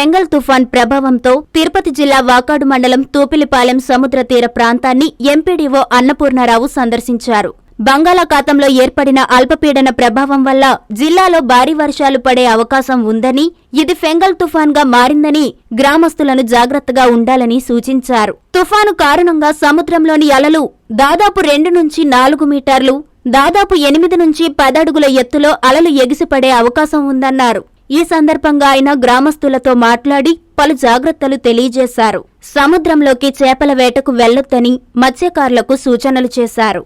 Fengal తుఫాన్ ప్రభావంతో తిరుపతి జిల్లా వాకాడు మండలం తూపిలిపాలెం సముద్ర తీర ప్రాంతాన్ని ఎంపీడీఓ అన్నపూర్ణారావు సందర్శించారు. బంగాళాఖాతంలో ఏర్పడిన అల్పపీడన ప్రభావం వల్ల జిల్లాలో భారీ వర్షాలు పడే అవకాశం ఉందని ఇది ఫెంగల్ తుఫాన్గా మారిందని గ్రామస్తులను జాగ్రత్తగా ఉండాలని సూచించారు. తుఫాను కారణంగా సముద్రంలోని అలలు దాదాపు రెండు నుంచి నాలుగు మీటర్లు దాదాపు ఎనిమిది నుంచి పదడుగుల ఎత్తులో అలలు ఎగిసిపడే అవకాశం ఉందన్నారు. ఈ సందర్భంగా ఆయన గ్రామస్తులతో మాట్లాడి పలు జాగ్రత్తలు తెలియజేశారు. సముద్రంలోకి చేపల వేటకు వెళ్ళొద్దని మత్స్యకారులకు సూచనలు చేశారు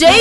జై